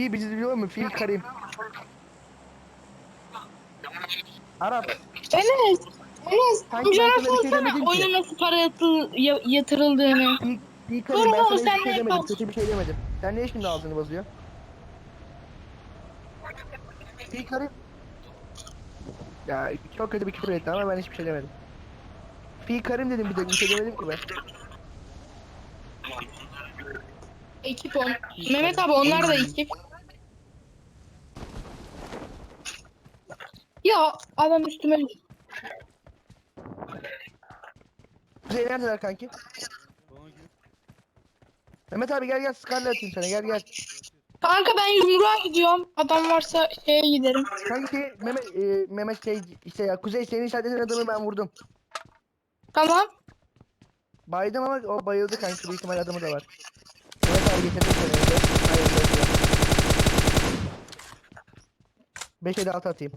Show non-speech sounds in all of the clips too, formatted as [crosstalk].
Fi bizi biliyor mu? Fi Karim. Arap. Enes. Enes. Sanki Amcana ben sana bir şey sorsana demedim ki. oyuna nasıl para yatıl- ya- yatırıldığını. Fi, fi Karim ben oğlum, sana sen hiçbir şey ne demedim. yapalım? Kötü bir şey demedim. Sen niye şimdi ağzını bozuyor? Fi Karim. Ya çok kötü bir küfür etti ama ben hiçbir şey demedim. Fi Karim dedim bir tek bir şey demedim ki ben. Ekip on. Mehmet abi onlar da ekip. Ya adam üstüme Kuzey neredeler kanki? Mehmet abi gel gel Scarlet atayım sana gel gel. Kanka ben yumruğa gidiyorum. Adam varsa şeye giderim. Kanki Mehmet, e, Mehmet şey işte ya Kuzey senin işaretin adamı ben vurdum. Tamam. Baydım ama o bayıldı kanki büyük ihtimal adamı da var. Mehmet abi getirdim seni evde. Hayır bekle. 5'e de 6 atayım.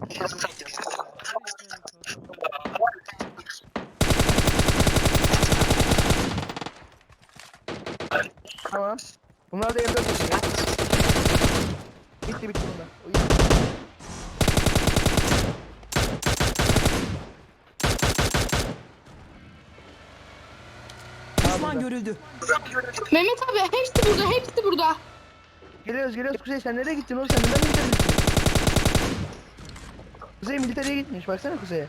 Tamam. Bunlar da evde oturuyor. Bitti bitti bunlar. Uyu. Aa, Düşman görüldü. Mehmet abi hepsi burada hepsi burada. Geliyoruz geliyoruz Kuzey sen nereye gittin oğlum sen neden gittin? Kuzey militere gitmiş baksana Kuzey'e.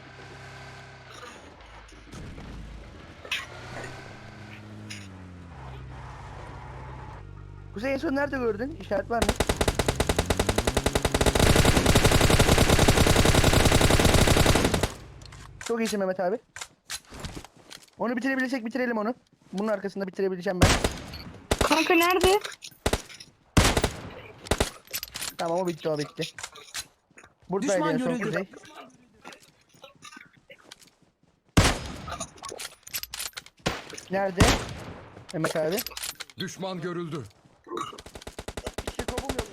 Kuzey en son nerede gördün? İşaret var mı? Çok iyisin Mehmet abi. Onu bitirebilirsek bitirelim onu. Bunun arkasında bitirebileceğim ben. Kanka nerede? Tamam o bitti o bitti. Buradaydı Düşman en son görüldü. Kuzey. Nerede? Mehmet abi. Düşman görüldü. Skopum yok.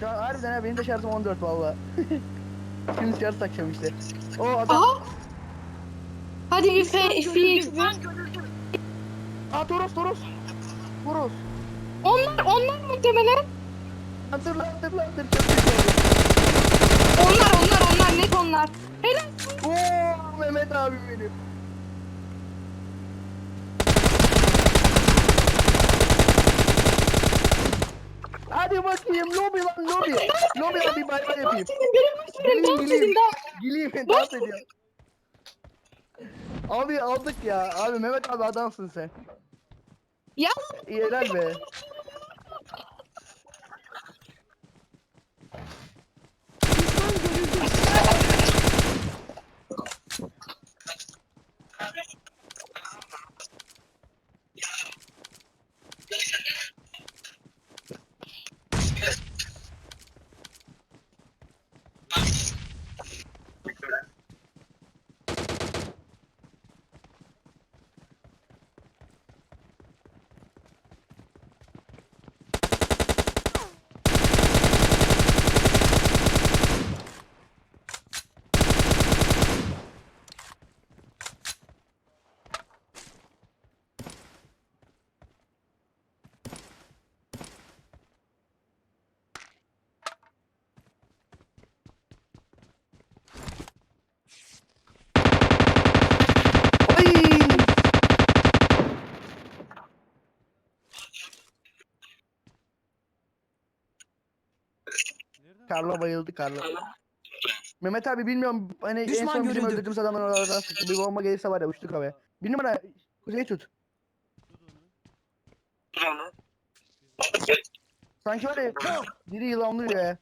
Şu an harbiden ha benim de şarjım 14 valla. [laughs] Şimdi şarj takacağım işte. O adam. Aha. Hadi bir fe, fix. Aa Toros Toros. Toros. Onlar onlar muhtemelen. Hatırla hatırla hatırla. Onlar onlar onlar net onlar. Helal. Oo Mehmet abi benim. Lobi. Lobi abi bay bay yapayım. Benim dans edin. Güleyim dans ediyorum. Abi aldık ya. Abi Mehmet abi adamsın sen. Ya İyi helal be. Carlo bayıldı Carlo. Mehmet abi bilmiyorum hani en Düşman son bizim görüldü. öldürdüğümüz adamlar oralardan sıktı. Bir bomba gelirse var ya uçtuk havaya. Bir numara kuzey tut. Sanki var ya biri yılanlıyor ya.